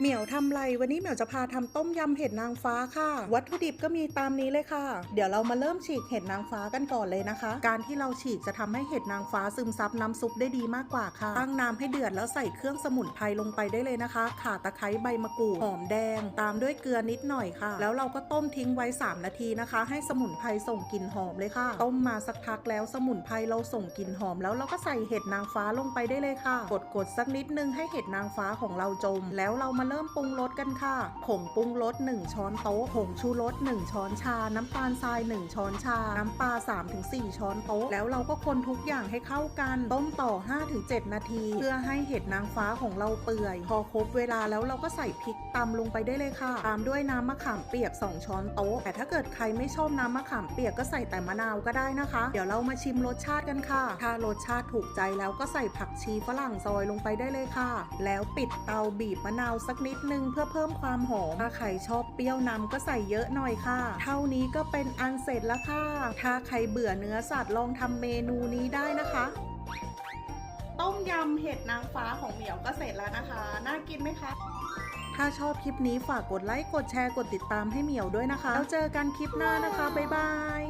เหมียวทำไรวันนี้เหมียวจะพาทำต้มยำเห็ดนางฟ้าค่ะ วัตถุดิบก็มีตามนี้เลยค่ะ เดี๋ยวเรามาเริ่มฉีกเห็ดนางฟ้ากันก่อนเลยนะคะ การที่เราฉีกจะทำให้เห็ดนางฟ้าซึมซับน้ำซุปได้ดีมากกว่าค่ะ ตั้งน้ำให้เดือดแล้วใส่เครื่องสมุนไพรลงไปได้เลยนะคะ ข่าตะไคร้ใบมะกรูดหอมแดง ตามด้วยเกลือนิดหน่อยค่ะ แล้วเราก็ต้มทิ้งไว้ 3 นาทีนะคะ ให้สมุนไพรส่งกลิ่นหอมเลยค่ะ ต้มมาสักพักแล้วสมุนไพรเราส่งกลิ่นหอม แล้วเราก็ใส่เห็ดนางฟ้าลงไปได้เลยค่ะ กดกดๆสักนิดนึงให้เห็ดนางฟ้าของเราจม แล้วเรามาเริ่มปรุงรสกันค่ะผงปรุงรส1 ช้อนโต๊ะผงชูรส1 ช้อนชา น้ำตาลทราย 1 ช้อนชา น้ำปลา 3-4 ช้อนโต๊ะ แล้วเราก็คนทุกอย่างให้เข้ากัน ต้มต่อ 5-7 นาที เพื่อให้เห็ดนางฟ้าของเราเปื่อย พอครบเวลาแล้วเราก็ใส่พริกตำลงไปได้เลยค่ะ ตามด้วยน้ำมะขามเปียก 2 ช้อนโต๊ะ แต่ถ้าเกิดใครไม่ชอบน้ำมะขามเปียกก็ใส่แต่มะนาวก็ได้นะคะ เดี๋ยวเรามาชิมรสชาติกันค่ะ ถ้ารสชาติถูกใจแล้วก็ใส่ผักชีฝรั่งซอยลงไปได้เลยค่ะ แล้วปิดเตาบีบมะนาวสักนิดนึงเพื่อเพิ่มความหอม ถ้าใครชอบเปรี้ยวนำก็ใส่เยอะหน่อยค่ะ เท่านี้ก็เป็นอันเสร็จแล้วค่ะ ถ้าใครเบื่อเนื้อสัตว์ลองทำเมนูนี้ได้นะคะต้มยำเห็ดนางฟ้าของเหมียวก็เสร็จแล้วนะคะ น่ากินไหมคะ ถ้าชอบคลิปนี้ฝากกดไลค์ กดแชร์ กดติดตามให้เหมียวด้วยนะคะ แล้วเจอกันคลิปหน้านะคะ บ๊ายบาย